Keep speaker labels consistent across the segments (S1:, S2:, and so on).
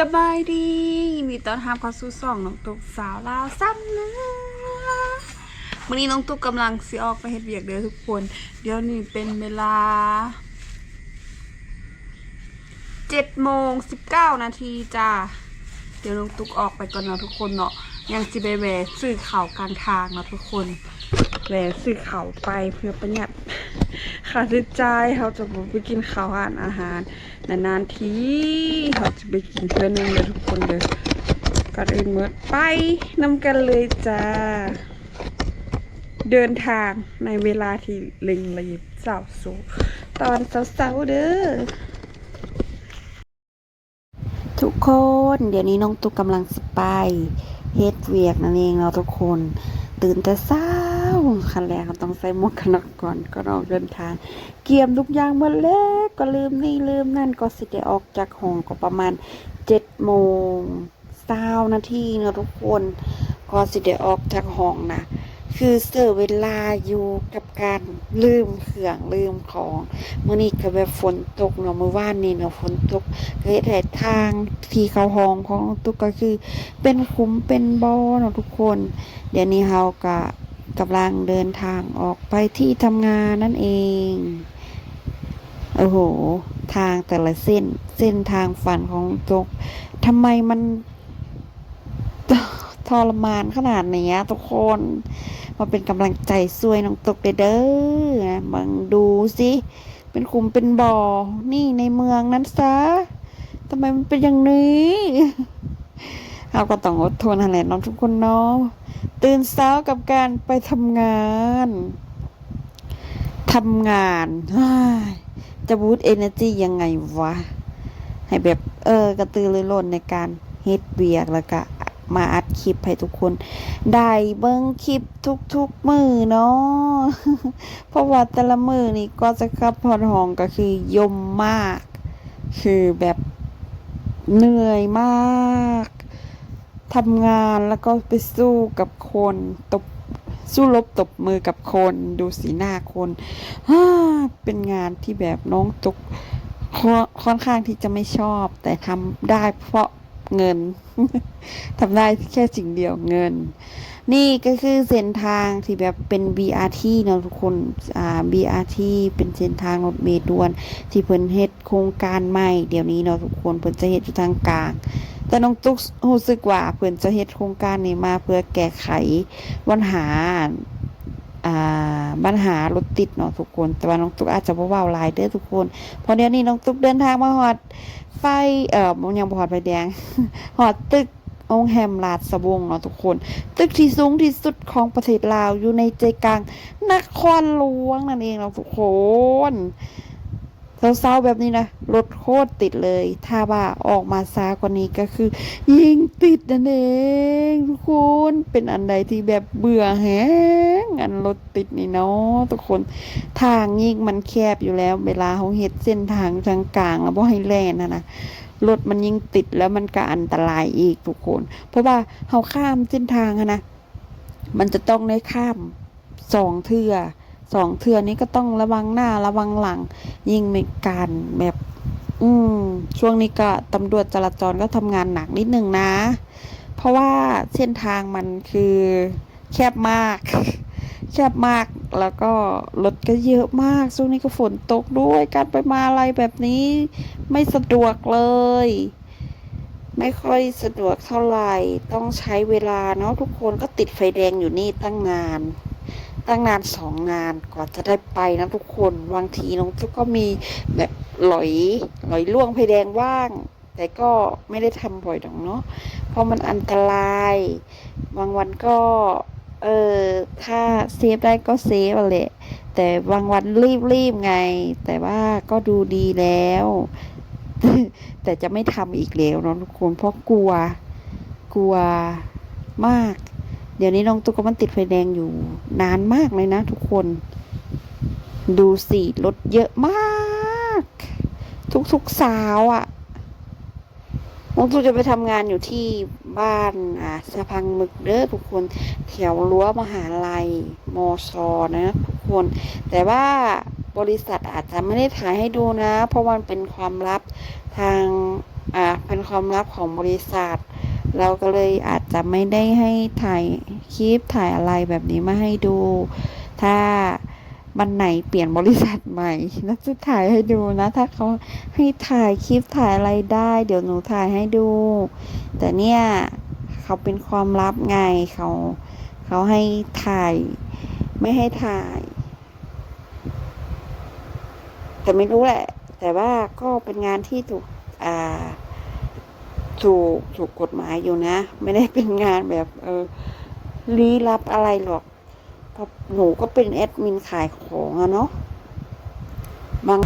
S1: สบายดียินดีต้อนรับเข้าสู่ช่องน้องตุ๊กสาวลาวซ้ำนะวันนี้น้องตุ๊กกำลังสิออกไปเฮ็ดเวียกเด้อทุกคน เดี๋ยวนี้เป็นเวลาเจ็ดโมงสิบเก้านาทีจ้าเดี๋ยวน้องตุ๊กออกไปก่อนเนาะทุกคนเนาะยังสิไปแหวะซื้อข่าวกลางทางเนาะทุกคนแหวะซื้อข่าวไปเพื่อประหยัด ค่าใช้จ่ายเขาจะไปกินข้าวอาหารอาหาร นานๆทีเขาจะไปกินเพื่อนนึงเลยทุกคนเลยก่อนอื่นเมื่อไปนำกันเลยจ้า เดินทางในเวลาที่เร่งรีบสาวสูตอนเสาๆเด้อ
S2: ทุกคนเดี๋ยวนี้น้องตุ๊กกำลังสไปเฮ็ดเวียกนั่นเองเนาทุกคน ตื่นแต่เช้า ขั้นแรกก็ต้องใส่หมวกกันน็อกก่อนก็ออกเดินทาง เกียมทุกอย่างหมาเล็กก็ลืมนี่ลืมนั่นก็สิได้ออกจากห้องก็ประมาณเจ็ดโมงเช้านาทีนะทุกคน ก็สิได้ออกจากห้องนะคือเสียเวลาอยู่กับการลืมเครื่องลืมของเมื่อนี้ก็แบบฝนตกเนาะเมื่อวานนี้เนาะฝนตกก็เฮ็ดให้ทางที่เขาห้องของตุกก็คือ เป็นขุมเป็นบ่อเนาะทุกคน เดี๋ยวนี้เฮาก็ กำลังเดินทางออกไปที่ทำงานนั่นเอง โอ้โห ทางแต่ละเส้น เส้นทางฝันของน้องตุ๊กทำไมมันทรมานขนาดนี้ทุกคนมาเป็นกำลังใจช่วยน้องตกเด้อบังดูสิ เป็นคุมเป็นบ่อ นี่ในเมืองนั้นซะทำไมมันเป็นอย่างนี้ เราก็ต้องอดทนนั่นแหละน้องทุกคนเนาะตื่นเช้ากับการไปทำงานทำงานจะบูตเอเนจียังไงวะ ให้แบบเออกระตือรือร้นในการเฮ็ดเวียกแล้วก็มาอัดคลิปให้ทุกคน ได้เบิ้งคลิปทุกๆมือเนาะเพราะว่าแต่ละมือนี่ก็จะขับพอดหองก็คือยมมาก คือแบบเหนื่อยมาก ทำงานแล้วก็ไปสู้กับคนตบสู้รบตบมือกับคนดูสีหน้าคนฮเป็นงานที่แบบน้องตุกค่อนค่อนข้างที่จะไม่ชอบ แต่ทำได้เพราะเงินทำได้แค่สิ่งเดียวเงิน นี่ก็คือเส้นทางที่แบบเป็น BRT เนาะทุกคนอ่า BRT เป็นเส้นทางรถเมล์ด่วน ที่เพิ่นเฮ็ดโครงการใหม่เดี๋ยวนี้เนาะทุกคนเพิ่นจะเฮ็ดอยู่ทางกลาง แต่น้องตุ๊กรู้สึกว่าเพิ่นจะเฮ็ดโครงการนี้มาเพื่อแก้ไขปัญหาอ่าปัญหารถติดเนาะทุกคน แต่ว่าน้องตุ๊กอาจจะบ่เว้าหลายเด้อทุกคนเพราะเดี๋ยวนี้น้องตุ๊กเดินทางมาฮอดไฟเอ่อบ่ยังบ่ฮอดไฟแดงฮอดตึกองค์แฮมลาดสะวงเนาะทุกคน ตึกที่สูงที่สุดของประเทศลาวอยู่ในใจกลางนครหลวงนั่นเองเนาะทุกคน เศร้าๆแบบนี้นะรถโคตรติดเลย ถ้าว่าออกมาซากว่านี้ก็คือ ยิงติดนั่นเองทุกคนเป็นอันใดที่แบบเบื่อแฮงอันรถติดนี่เนาะทุกคนทางยิ่งมันแคบอยู่แล้ว เวลาเขาเฮ็ดเส้นทางทางกลางแล้วบ่ให้แล่นนะนะรถมันยิ่งติดแล้วมันก็อันตรายอีกทุกคน เพราะว่าเขาข้ามเส้นทางนะมันจะต้องได้ข้ามสองเทือ สองเทือนี้ก็ต้องระวังหน้าระวังหลัง ยิ่งมีการแบบ อืม ช่วงนี้ก็ตำรวจจราจรก็ทำงานหนักนิดนึงนะ เพราะว่าเส้นทางมันคือแคบมาก แคบมากแล้วก็รถก็เยอะมาก ช่วงนี้ก็ฝนตกด้วย การไปมาอะไรแบบนี้ ไม่สะดวกเลย ไม่ค่อยสะดวกเท่าไหร่ ต้องใช้เวลาเนาะทุกคนก็ติดไฟแดงอยู่นี่ตั้งนาน ตั้งนานสองงานกว่าจะได้ไปนะทุกคนบางทีน้องทุกก็มีแบบหลอยหลอยล่วงไฟแดงว่าง แต่ก็ไม่ได้ทำบ่อยดอกเนาะเพราะมันอันตราย บางวันก็ เออถ้าเซฟได้ก็เซฟแหละแต่บางวันรีบๆไง แต่ว่าก็ดูดีแล้ว แต่จะไม่ทำอีกแล้วเนาะทุกคนเพราะกลัว กลัวมาก เดี๋ยวนี้น้องตุ๊กมันติดไฟแดงอยู่ นานมากเลยนะทุกคน ดูสิรถเยอะมาก ทุกๆสาวอะ่ะน้องตุ๊กจะไปทำงานอยู่ที่บ้านอ่าสะพังมึกเด้อทุกคนแถวรั้วมหาลัยมอชอนะทุกคน แต่ว่าบริษัทอาจจะไม่ได้ถ่ายให้ดูนะ เพราะมันเป็นความลับทางอ่าเป็นความลับของบริษัท เราก็เลยอาจจะไม่ได้ให้ถ่ายคลิปถ่ายอะไรแบบนี้มาให้ดู ถ้าวันไหนเปลี่ยนบริษัทใหม่น่าจะถ่ายให้ดูนะ ถ้าเขาให้ถ่ายคลิปถ่ายอะไรได้ เดี๋ยวหนูถ่ายให้ดู แต่เนี่ยเขาเป็นความลับไงเขาเขาให้ถ่าย ไม่ให้ถ่าย แต่ไม่รู้แหละ แต่ว่าก็เป็นงานที่ถูกอ่า ถูกถูกกฎหมายอยู่นะ ไม่ได้เป็นงานแบบ เออลี้ลับอะไรหรอกเพราะหนูก็เป็นแอดมินขายของอะเนาะบาง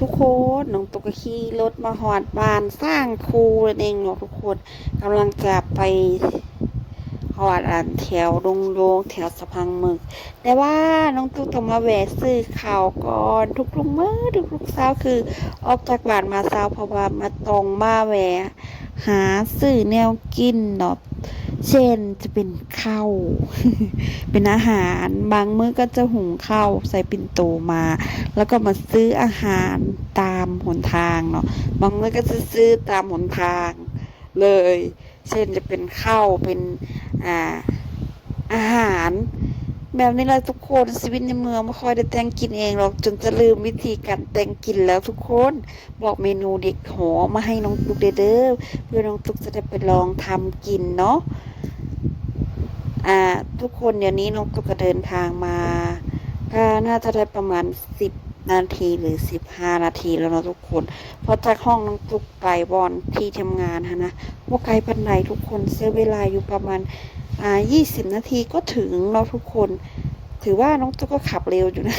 S2: ทุกคนน้องตุกก็ขี่รถ มาหอดบานสร้างครูนั่นเองเนาะทุกคนกำลังจะไปหอดอันแถวดงโลงแถวสะพังมึก แต่ว่าน้องตุกต้องมาแวะซื้อข่าวก่อนทุกลุงมือทุกลุกเช้าคือ ออกจากบ้านมาเช้าเพราะว่ามาตรงมาแวะ หาซื้อแนวกินเนาะเช่นจะเป็นข้าวเป็นอาหารบางมื้อก็จะหุงข้าวใส่ปิ่นโตมา แล้วก็มาซื้ออาหารตามหนทางเนาะบางมื้อก็จะซื้อตามหนทางเลย เช่นจะเป็นข้าวเป็นอ่าอาหาร แบบนี้แหละทุกคนชีวิตในเมืองไม่ค่อยได้แต่งกินเองหรอกจนจะลืมวิธีการแต่งกินแล้วทุกคนบอกเมนูเด็กหอมาให้น้องตุ๊กเด้อเพื่อน้องตุ๊กจะได้ไปลองทำกินเนาะอ่าทุกคนเดี๋ยวนี้น้องตุ๊กก็เดินทางมาก็น่าจะได้ประมาณสิบนาทีหรือสิบห้านาทีแล้วเนาะทุกคน เพราะจากห้องน้องตุ๊กไปบอนที่ทำงานฮะนะว่าไกลปันไหนทุกคนเสียเวลาอยู่ประมาณ อ่ายี่สิบนาทีก็ถึงเราทุกคน ถือว่าน้องตุ๊กก็ขับเร็วอยู่นะ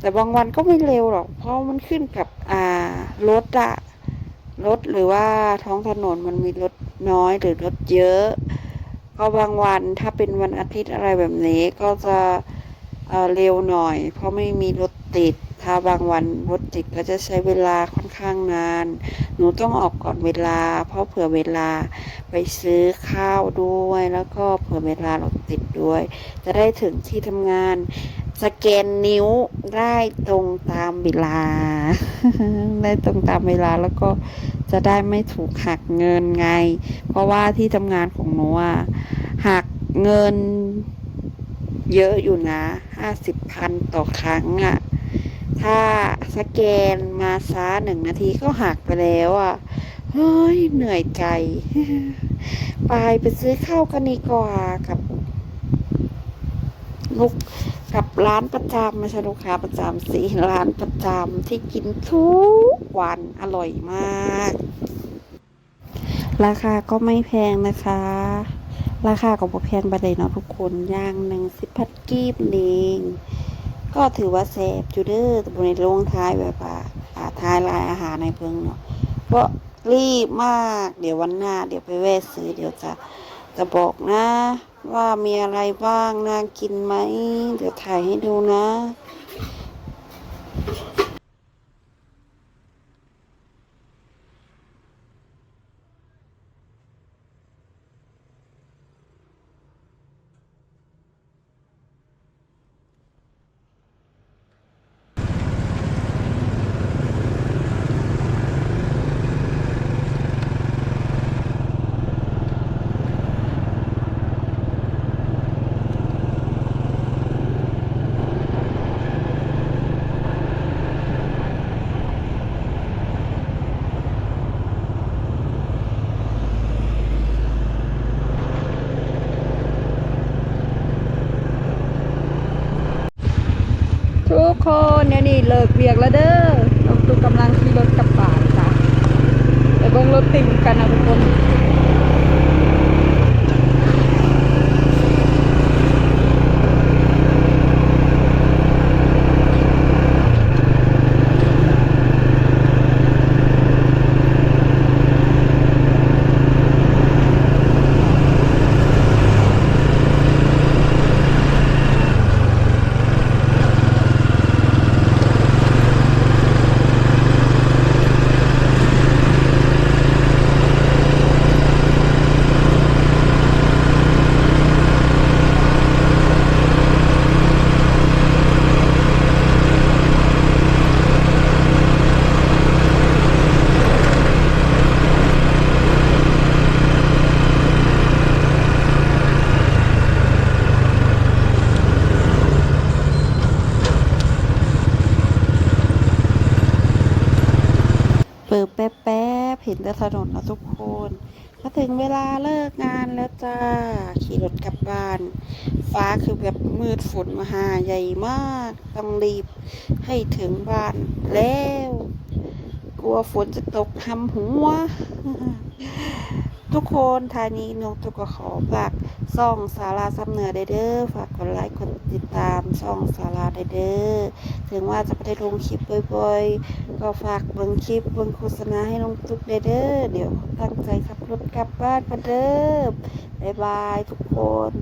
S2: แต่บางวันก็ไม่เร็วหรอก เพราะมันขึ้นกับอ่ารถอะรถหรือว่าท้องถนนมันมีรถน้อยหรือรถเยอะ ก็บางวันถ้าเป็นวันอาทิตย์อะไรแบบนี้ก็จะเออเร็วหน่อย เพราะไม่มีรถติด บางวันรถติดก็จะใช้เวลาค่อนข้างนาน หนูต้องออกก่อนเวลา เพราะเผื่อเวลาไปซื้อข้าวด้วย แล้วก็เผื่อเวลารถติดด้วย จะได้ถึงที่ทำงาน สแกนนิ้วได้ตรงตามเวลา ได้ตรงตามเวลาแล้วก็จะได้ไม่ถูกหักเงินไง เพราะว่าที่ทำงานของหนูอะหักเงินเยอะอยู่นะห้าสิบพันต่อครั้งอะ ถ้าสแกนมาช้าหนึ่งนาทีก็หักไปแล้วอะ เฮ้ย เหนื่อยใจ ไปไปซื้อข้าวกันดีกว่ากับลูกกับร้านประจำไม่ใช่ลูกค้าประจำสิร้านประจำที่กินทุกวันอร่อยมาก ราคาก็ไม่แพงนะคะ ราคาก็บ่แพงไปเลยเนาะทุกคนย่างหนึ่งสิบพัดกีบเอง ก็ถือว่าแซ่บจุเด้อแต่บในลงท้ายแบบว่าท้ายลายอาหารในเพิ่งเนาะเพราะรีบมากเดี๋ยววันหน้า เดี๋ยวไปแวะซื้อเดี๋ยวจะจะบอกนะ ว่ามีอะไรบ้างน่ากินไหม เดี๋ยวถ่ายให้ดูนะ
S1: ทุกคน เลิกเวียกแล้วเด้อน้องตุ๊กกำลังขี่รถกลับบ้านจ้ะไปเบิ่งรถติ่งกันนะทุกคน
S2: เปิดแป๊ บๆเห็นถนนนะทุกคน ก็ถึงเวลาเลิกงานแล้วจ้า ขี่รถกลับบ้าน ฟ้าคือแบบมืดฝนมาหาใหญ่มาก ต้องรีบให้ถึงบ้านแล้ว กลัวฝนจะตกทำหัว ทุกคนทานีนกตุกขอฝากซ่องสาราซับเหนือได้เด้อฝากกดไลค์กดติดตามช่องสาราได้เด้อถึงว่าจะไม่ได้ลงคลิปบ่อยๆ ก็ฝากเบิ่งคลิปเบิ่งโฆษณาให้นงตุกได้เด้อเดี๋ยวตั้งใจขับรถกลับบ้านมาเด้อบ๊ายบายทุกคน